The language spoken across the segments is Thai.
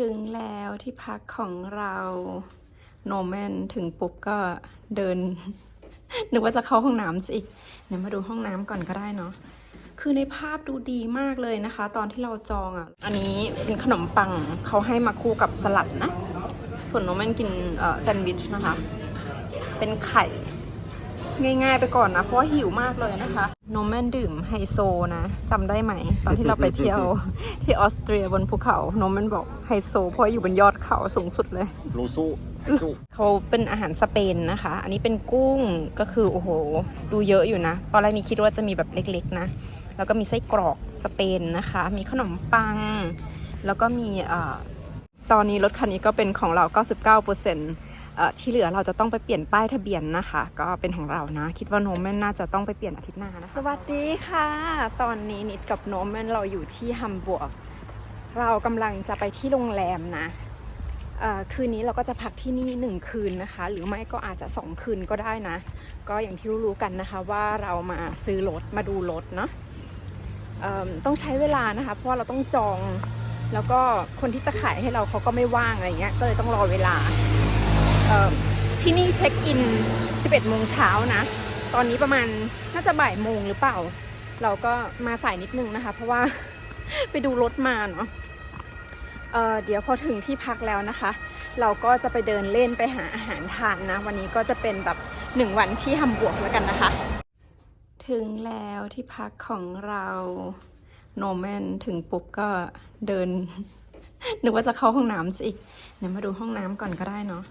ถึงแล้วที่พักของเราโนแมนถึงปุ๊บก็เดิน นึกว่าจะเข้าห้องน้ำสิเดี๋ยวมาดูห้องน้ำก่อนก็ได้เนาะคือในภาพดูดีมากเลยนะคะ ตอนที่เราจองอะ่ะ อันนี้เป็นขนมปังเขาให้มาคู่กับสลัดนะ ส่วนโนแมนกินแซนด์วิชนะคะ เป็นไข่ ง่าย ๆ ไปก่อนนะ เพราะว่าหิวมากเลยนะคะโนแมนดื่มไฮโซนะจำได้ไหม ตอนที่เราไปเที่ยว ที่ออสเตรียบนภูเขาโนแมนบอกไฮโซ เพราะอยู่บนยอดเขาสูงสุดเลยรูสู้สู้เขาเป็นอาหารสเปนนะคะ อันนี้เป็นกุ้งก็คือโอ้โห ดูเยอะอยู่นะ ตอนแรกนี่คิดว่าจะมีแบบเล็กๆนะ แล้วก็มีไส้กรอกสเปนนะคะ มีขนมปัง แล้วก็มีเอ่อตอนนี้รถคันนี้ก็เป็นของเรา 99%เอ่อ ที่เหลือเราจะต้องไปเปลี่ยนป้ายทะเบียนนะคะ ก็เป็นของเรานะ คิดว่าโนแมนน่าจะต้องไปเปลี่ยนอาทิตย์หน้านะสวัสดีค่ะ ตอนนี้นิดกับโนแมนเราอยู่ที่ฮัมบูร์กเรากำลังจะไปที่โรงแรมนะคืนนี้เราก็จะพักที่นี่หนึ่งคืนนะคะ หรือไม่ก็อาจจะสองคืนก็ได้นะ ก็อย่างที่รู้ๆกันนะคะว่าเรามาซื้อรถมาดูรถเนาะต้องใช้เวลานะคะ เพราะเราต้องจอง แล้วก็คนที่จะขายให้เราเขาก็ไม่ว่างอะไรเงี้ยก็เลยต้องรอเวลา ที่นี่เช็คอิน 11 โมงเช้านะ ตอนนี้ประมาณน่าจะบ่ายโมงหรือเปล่า เราก็มาสายนิดนึงนะคะ เพราะว่าไปดูรถมาเนาะเเดี๋ยวพอถึงที่พักแล้วนะคะ เราก็จะไปเดินเล่นไปหาอาหารทานนะ วันนี้ก็จะเป็นแบบหนึ่งวันที่ฮัมบวกแล้วกันนะคะ ถึงแล้วที่พักของเราโนแมนถึงปุ๊บก็เดินนึกว่าจะเข้าห้องน้ำสิอีกเดี๋ยวมาดูห้องน้ำก่อนก็ได้เนาะ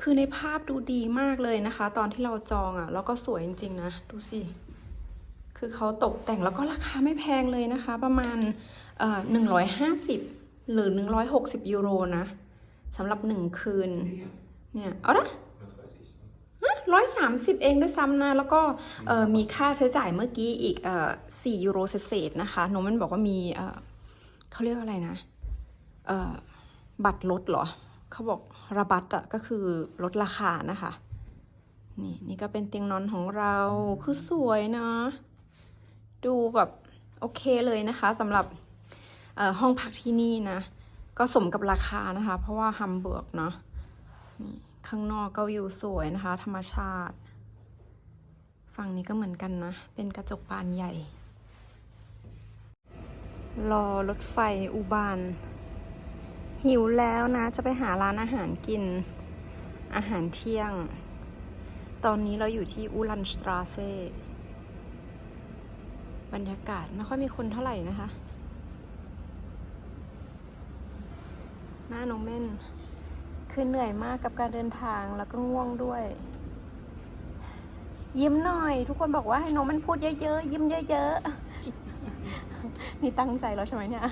คือในภาพดูดีมากเลยนะคะ ตอนที่เราจองอะ่ะ แล้วก็สวยจริง ๆ นะ ดูสิ คือเขาตกแต่งแล้วก็ราคาไม่แพงเลยนะคะ ประมาณหนึ่งร้อยห้าสิบหรือหนึ่งร้อยหกสิบยูโรนะสำหรับหนึ่งคืน เนี่ยเอาละร้อยสามสิบเองด้วยซ้ำนะ แล้วก็เอ่อมีค่าใช้จ่ายเมื่อกี้อีกเอ่อสี่ยูโรเศษนะคะโนมันบอกว่ามีเอ่อเขาเรียกอะไรนะเอ่อบัตรลดเหรอ เขาบอกระบัตอะก็คือลดราคานะคะ นี่นี่ก็เป็นเตียงนอนของเราคือสวยนะ ดูแบบโอเคเลยนะคะสำหรับห้องพักที่นี่นะ ก็สมกับราคานะคะ เพราะว่าฮัมเบิร์กเนาะนี่ข้างนอกก็วิวสวยนะคะ ธรรมชาติ ฝั่งนี้ก็เหมือนกันนะ เป็นกระจกบานใหญ่ รอรถไฟอุบาน หิวแล้วนะ จะไปหาร้านอาหารกิน อาหารเที่ยง ตอนนี้เราอยู่ที่อูลันสตราเซ บรรยากาศไม่ค่อยมีคนเท่าไหร่นะคะ หน้าน้องเม่น คือเหนื่อยมากกับการเดินทางแล้วก็ง่วงด้วย ยิ้มหน่อย ทุกคนบอกว่าให้น้องมันพูดเยอะๆ ยิ้มเยอะๆ นี่ตั้งใจแล้วใช่ไหมเนี่ย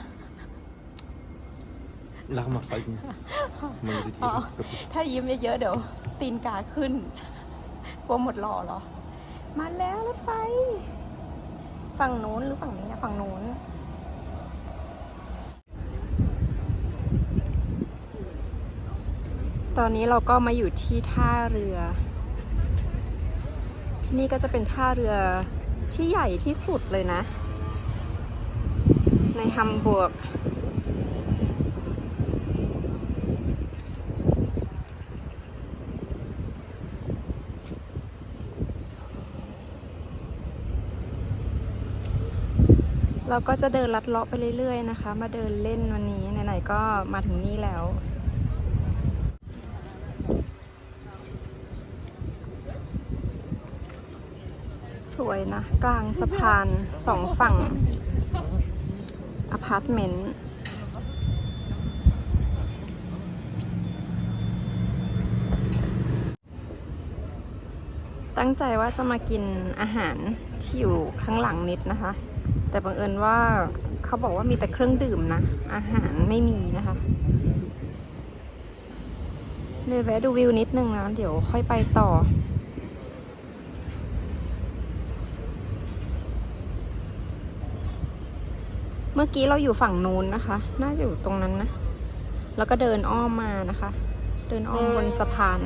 Lach mal falten. Man sieht Oh. hier so kaputt. ถ้ายิ้มเยอะๆเดี๋ยว ตีนกาขึ้นกลัวหมดหล่อเหรอ มาแล้วรถไฟ ฝั่งนู้นหรือฝั่งนี้เนี่ยฝั่งนู้นตอนนี้เราก็มาอยู่ที่ท่าเรือ ที่นี่ก็จะเป็นท่าเรือที่ใหญ่ที่สุดเลยนะ ในฮัมบูร์ก เราก็จะเดินลัดเลาะไปเรื่อยๆนะคะ มาเดินเล่นวันนี้ไหนๆก็มาถึงนี่แล้ว สวยนะ กลางสะพานสองฝั่งอพาร์ตเมนต์ตั้งใจว่าจะมากินอาหารที่อยู่ข้างหลังนิดนะคะ แต่บังเอิญว่าเขาบอกว่ามีแต่เครื่องดื่มนะ อาหารไม่มีนะคะเลยแวะดูวิวนิดนึงนะ เดี๋ยวค่อยไปต่อ เมื่อกี้เราอยู่ฝั่งนู้นนะคะ น่าจะอยู่ตรงนั้นนะ แล้วก็เดินอ้อมมานะคะ เดินอ้อมบนสะพาน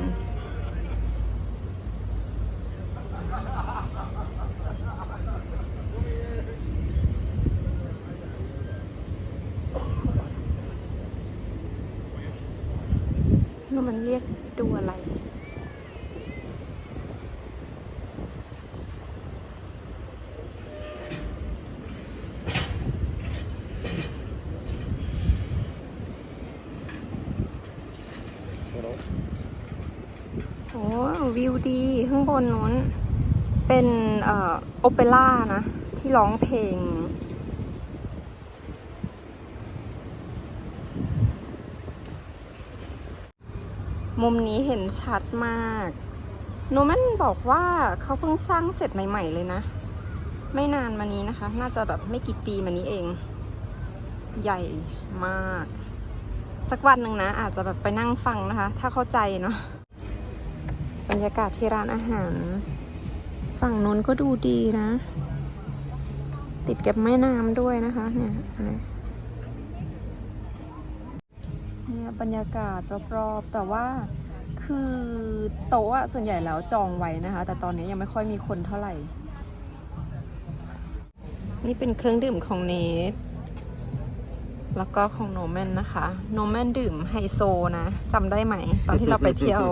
มันเรียกดูอะไร โอ้วิวดีข้างบนนู้น เป็นเอ่อโอเปร่านะ ที่ร้องเพลง มุมนี้เห็นชัดมากโนแมนบอกว่าเขาเพิ่งสร้างเสร็จใหม่ ๆ เลยนะ ไม่นานมานี้นะคะ น่าจะแบบไม่กี่ปีมานี้เอง ใหญ่มาก สักวันหนึ่งนะ อาจจะแบบไปนั่งฟังนะคะ ถ้าเข้าใจเนาะบรรยากาศที่ร้านอาหาร ฝั่งนู้นก็ดูดีนะ ติดกับแม่น้ำด้วยนะคะ เนี่ย เนี่ยบรรยากาศรอบๆ แต่ว่าคือโต๊ะอะส่วนใหญ่แล้วจองไว้นะคะ แต่ตอนนี้ยังไม่ค่อยมีคนเท่าไหร่ นี่เป็นเครื่องดื่มของเนทแล้วก็ของโนแมนนะคะ โนแมนดื่มไฮโซนะจำได้ไหม ตอนที่เราไปเที่ยว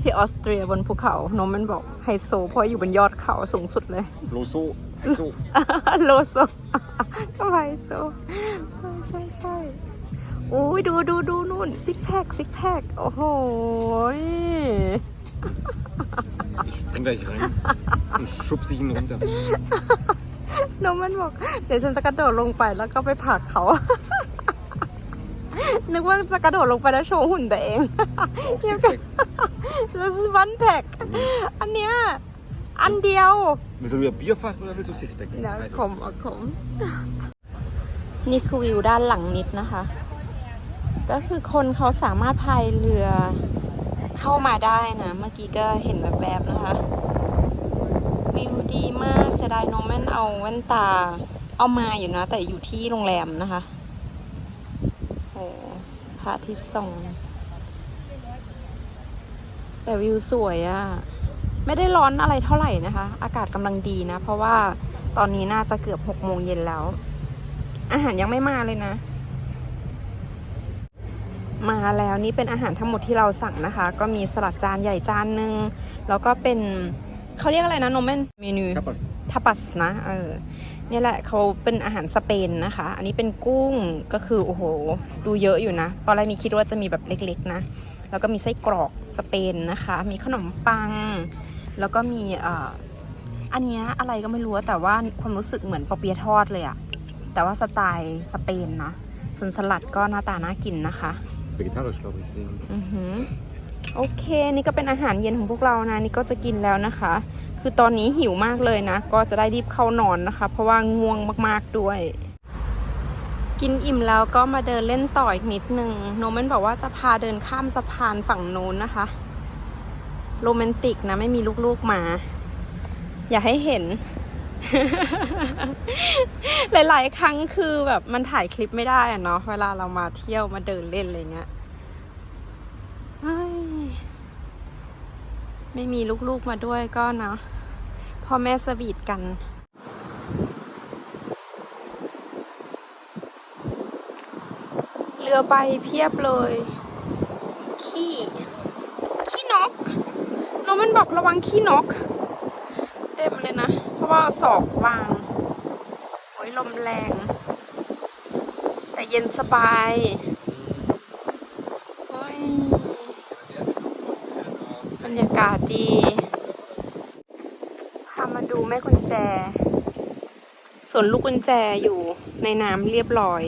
ที่ออสเตรียบนภูเขา โนแมนบอกไฮโซ เพราะอยู่บนยอดเขาสูงสุดเลย โลโซไอโซโลโซก็ไฮโซใช่ใช่ อุ้ยดูดูดูนู่นซิกแพคซิกแพคโอ้โหย Ich spring gleich rein und schubse ihn runter. โนแมนบอก เดี๋ยวฉันจะกระโดดลงไปแล้วก็ไปผลักเขา นึกว่าจะกระโดดลงไปแล้วโชว์หุ่นตัวเอง Auch Sixpack. Das ist One Pack อันเนี้ยอันเดียว Willst du wieder Bier fassen oder willst du Sixpack? เดี๋ยว Also, ขมเอาขม นี่คือวิวด้านหลังนิดนะคะ ก็คือคนเขาสามารถพายเรือเข้ามาได้นะ เมื่อกี้ก็เห็นแบบแบบๆนะคะ วิวดีมากเสียดายโนแมนเอาแว่นตา เอามาอยู่นะ แต่อยู่ที่โรงแรมนะคะโอ้พระอาทิตย์ส่องแต่วิวสวยอะไม่ได้ร้อนอะไรเท่าไหร่นะคะ อากาศกำลังดีนะ เพราะว่าตอนนี้น่าจะเกือบหกโมงเย็นแล้ว อาหารยังไม่มาเลยนะ มาแล้วนี่เป็นอาหารทั้งหมดที่เราสั่งนะคะ ก็มีสลัดจานใหญ่จานหนึ่งแล้วก็เป็นเขาเรียกอะไรนะโนเมนเมนู Tapas. ทาปัสนะเออเนี่ยแหละเขาเป็นอาหารสเปนนะคะ อันนี้เป็นกุ้งก็คือโอ้โหดูเยอะอยู่นะ ตอนแรกนี้คิดว่าจะมีแบบเล็ก ๆ นะ แล้วก็มีไส้กรอกสเปนนะคะ มีขนมปัง แล้วก็มีเอ่ออันเนี้ยอะไรก็ไม่รู้อะแต่ว่าความรู้สึกเหมือนปอเปียะทอดเลยอะแต่ว่าสไตล์สเปนนะส่วนสลัดก็หน้าตาน่ากินนะคะ Ist vegetarisch, glaube ich. อือหือโอเค นี่ก็เป็นอาหารเย็นของพวกเรานะ นี่ก็จะกินแล้วนะคะ คือตอนนี้หิวมากเลยนะ ก็จะได้รีบเข้านอนนะคะ เพราะว่าง่วงมากๆด้วย กินอิ่มแล้วก็มาเดินเล่นต่ออีกนิดนึง โนมันบอกว่าจะพาเดินข้ามสะพานฝั่งโน้นนะคะ โรแมนติกนะ ไม่มีลูกๆมา อย่าให้เห็น หลาย ๆ ครั้งคือแบบมันถ่ายคลิปไม่ได้อะเนาะเวลาเรามาเที่ยวมาเดินเล่นอะไรเงี้ยไม่มีลูก ๆ มาด้วยก็เนาะพ่อแม่สวีทกันเรือใบเพียบเลย ขี้ ขี้นกน้องมันบอกระวังขี้นก เต็มเลยนะ เพราะ ว่าศอกวาง โอ้ยลมแรง แต่เย็นสบายโอ้ยบรรยากาศดีพามาดูแม่กุญแจ ส่วนลูกกุญแจอยู่ในน้ำเรียบร้อย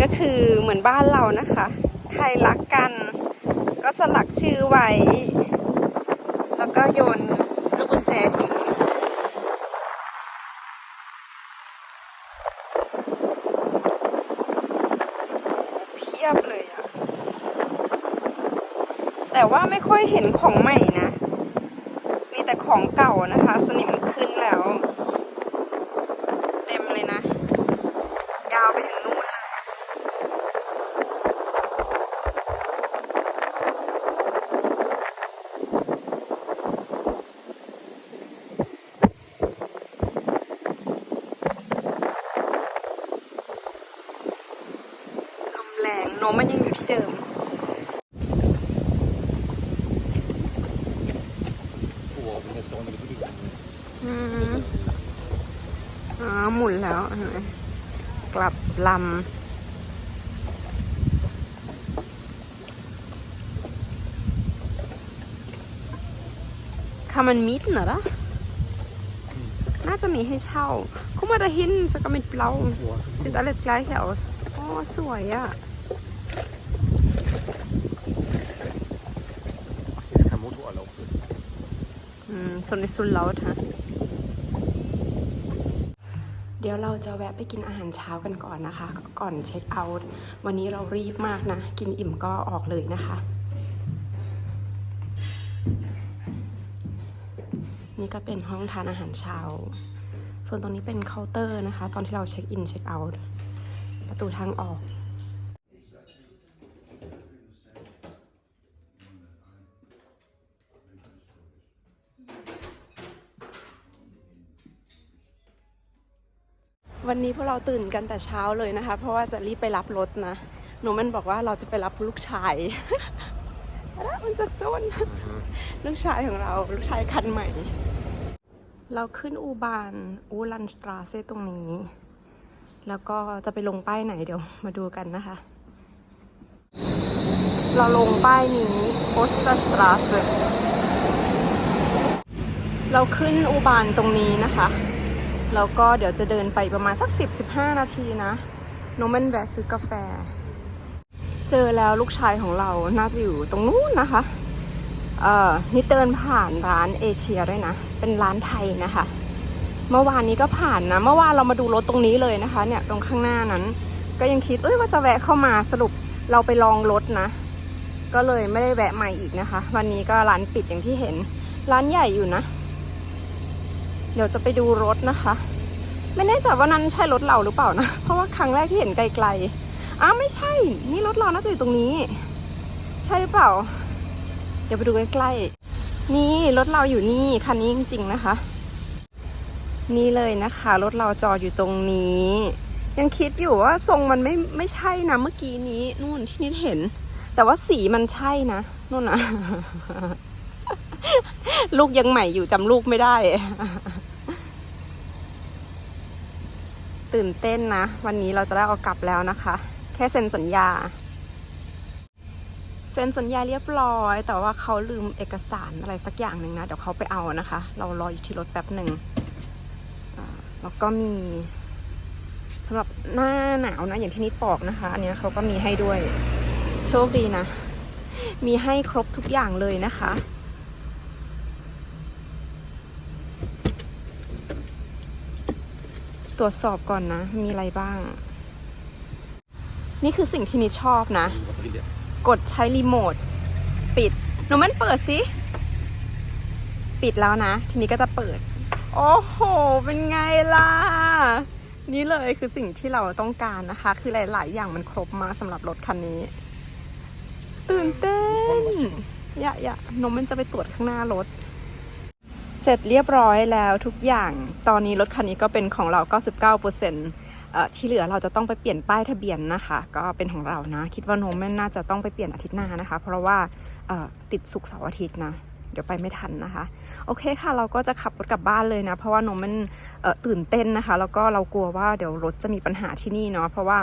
ก็คือเหมือนบ้านเรานะคะ ใครรักกันก็สลักชื่อไว้ แล้วก็โยน ลูกกุญแจทิ้งเพียบเลยอะแต่ว่าไม่ค่อยเห็นของใหม่นะ มีแต่ของเก่านะคะ สนิมขึ้นแล้ว มมันยังอยู่ที่เดิม อืมอ๋อหมุนแล้ว กลับลำ kann man mieten, oder? Also mir schau. Guck mal da hinten, sogar mit blau. Sieht alles gleich aus. Oh, so, ja. อืมโซนในซุนเลาฮะเดี๋ยวเราจะแวะไปกินอาหารเช้ากันก่อนนะคะ ก่อนเช็คเอาท์วันนี้เรารีบมากนะ กินอิ่มก็ออกเลยนะคะ นี่ก็เป็นห้องทานอาหารเช้า ส่วนตรงนี้เป็นเคาน์เตอร์นะคะ ตอนที่เราเช็คอินเช็คเอาท์ประตูทางออก วันนี้พวกเราตื่นกันแต่เช้าเลยนะคะ เพราะว่าจะรีบไปรับรถนะ หนูมันบอกว่าเราจะไปรับลูกชายแล้วมันจะจนลูกชายของเรา ลูกชายคันใหม่ เราขึ้นอูบานอูลันสตราเซตรงนี้ แล้วก็จะไปลงป้ายไหนเดี๋ยวมาดูกันนะคะ เราลงป้ายนี้โอสตาสตราเซเราขึ้นอูบานตรงนี้นะคะ แล้วก็เดี๋ยวจะเดินไปประมาณสัก 10-15 นาทีนะโนมันแวะซื้อกาแฟ เจอแล้วลูกชายของเราน่าจะอยู่ตรงนู้นนะคะ เอ่อนี่เดินผ่านร้านเอเชียด้วยนะ เป็นร้านไทยนะคะ เมื่อวานนี้ก็ผ่านนะ เมื่อวานเรามาดูรถตรงนี้เลยนะคะ เนี่ยตรงข้างหน้านั้น ก็ยังคิดเอ้ยว่าจะแวะเข้ามาสรุปเราไปลองรถนะ ก็เลยไม่ได้แวะใหม่อีกนะคะ วันนี้ก็ร้านปิดอย่างที่เห็น ร้านใหญ่อยู่นะ เดี๋ยวจะไปดูรถนะคะ ไม่แน่ใจว่านั้นใช่รถเราหรือเปล่านะ เพราะว่าครั้งแรกที่เห็นไกลๆอ้าวไม่ใช่ นี่รถเราน่าจะอยู่ตรงนี้ ใช่หรือเปล่า เดี๋ยวไปดูใกล้ๆนี่รถเราอยู่นี่คันนี้จริง ๆนะคะ นี่เลยนะคะรถเราจอดอยู่ตรงนี้ ยังคิดอยู่ว่าทรงมันไม่ไม่ใช่นะเมื่อกี้นี้นู่นที่นิดเห็น แต่ว่าสีมันใช่นะนู่นนะลูกยังใหม่อยู่จำลูกไม่ได้ ตื่นเต้นนะ วันนี้เราจะได้เอากลับแล้วนะคะ แค่เซ็นสัญญา เซ็นสัญญาเรียบร้อย แต่ว่าเขาลืมเอกสารอะไรสักอย่างหนึ่งนะ เดี๋ยวเขาไปเอานะคะ เรารออยู่ที่รถแป๊บหนึ่งแล้วก็มีสำหรับหน้าหนาวนะ อย่างที่นิดบอกนะคะ อันนี้เขาก็มีให้ด้วย โชคดีนะ มีให้ครบทุกอย่างเลยนะคะ ตรวจสอบก่อนนะ มีอะไรบ้าง นี่คือสิ่งที่นิดชอบนะ Was drin der? กดใช้รีโมท ปิดหนูมันเปิดสิ ปิดแล้วนะ ทีนี้ก็จะเปิด โอ้โห เป็นไงล่ะ นี่เลยคือสิ่งที่เราต้องการนะคะ คือหลาย ๆ อย่างมันครบมาสำหรับรถคันนี้ ตื่นเต้น อย่าอย่านมมันจะไปตรวจข้างหน้ารถ เสร็จเรียบร้อยแล้วทุกอย่าง ตอนนี้รถคันนี้ก็เป็นของเรา 99%เอ่อที่เหลือเราจะต้องไปเปลี่ยนป้ายทะเบียนนะคะ ก็เป็นของเรานะ คิดว่าโนมแม่น่าจะต้องไปเปลี่ยนอาทิตย์หน้านะคะ เพราะว่าเอ่อติดสุกเสาร์อาทิตย์นะเดี๋ยวไปไม่ทันนะคะ โอเคค่ะ เราก็จะขับรถกลับบ้านเลยนะ เพราะว่าโนมมันเอ่อตื่นเต้นนะคะ แล้วก็เรากลัวว่าเดี๋ยวรถจะมีปัญหาที่นี่เนาะเพราะว่า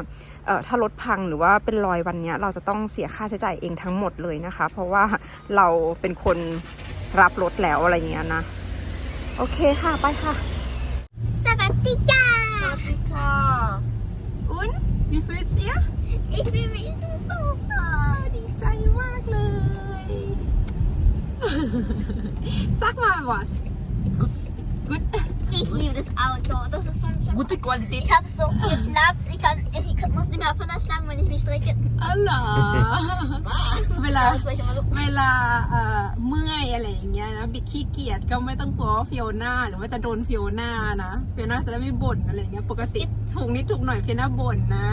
เอ่อถ้ารถพังหรือว่าเป็นรอยวันเนี้ยเราจะต้องเสียค่าใช้จ่ายเองทั้งหมดเลยนะคะ เพราะว่าเราเป็นคนรับรถแล้วอะไรเงี้ยนะ โอเคค่ะ ไปค่ะ สวัสดีจ้าค่ะอุ้นมีฟิสเซียอีกไม่มีสุขดีใจมากเลย Sag mal was. Gut. Gut. Ich liebe das Auto. Das ist so ein schönes Gute Qualität. Ich habe so viel Platz. Ich, kann, ich muss nicht mehr aufeinander schlagen, wenn ich mich strecke. อ๋อเหรอ เวลา Ich spreche immer so. เวลาเอ่อเมื่อยอะไรอย่างเงี้ยนะบิดขี้เกียจก็ไม่ต้องกลัวว่าฟิโอน่าหรือว่าจะโดนฟิโอน่านะฟิโอน่าจะได้ไม่บ่นอะไรอย่างเงี้ยปกติถูกนิดถูกหน่อยฟิโอน่าบ่นนะ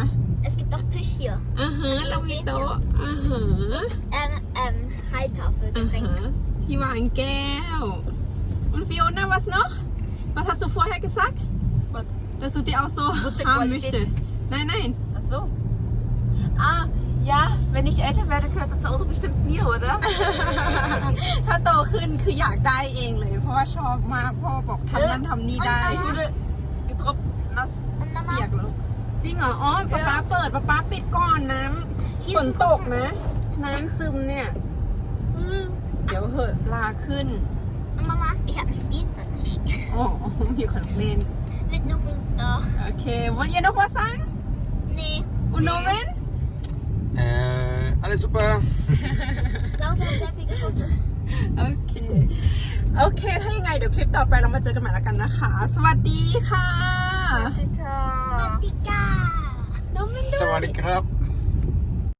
Es gibt auch Tisch hier. อ่าฮะเรามีโต๊ะอ่าฮะ Ähm, ähm, Heiltafel, อ่า Getränk. ฮะที่วางแก้ว Und Fiona was noch was hast du vorher gesagt Was? dass du die auch so Gute haben Qualität. möchtest nein nein Ach so. Ah, ja, wenn Wenn ich älter werde, gehört das Auto bestimmt mir, oder? ถ้าโตขึ้นคืออยากได้เองเลย เพราะว่าชอบมากพ่อบอกทำนั่นทำนี่ได้ Ich wurde getropft, nass. Und Mama, เปียกแล้วจริงเหรอ อ๋อป๊าป๊าเปิดป๊าป๊าปิดก่อนน้ำ hier ฝ ist น ein ตก Tropfen. นะ น้ำซึมเนี่ยอืมเดี๋ยวเหอะลาขึ้น Und Mama, ich habe ein Spielzeug. โอ้มีคนเล่น Mit Nubbel. Oh, โอเควันเย็นนกวาซัง nee. อุนโนเวน Äh, alles super. Das Auto hat sehr viel gekostet. โอเค โอเค ถ้ายังไงเดี๋ยวคลิปต่อไปเรามาเจอกันใหม่แล้วกันนะคะ สวัสดีค่ะ Dicker. สวัสดีครับ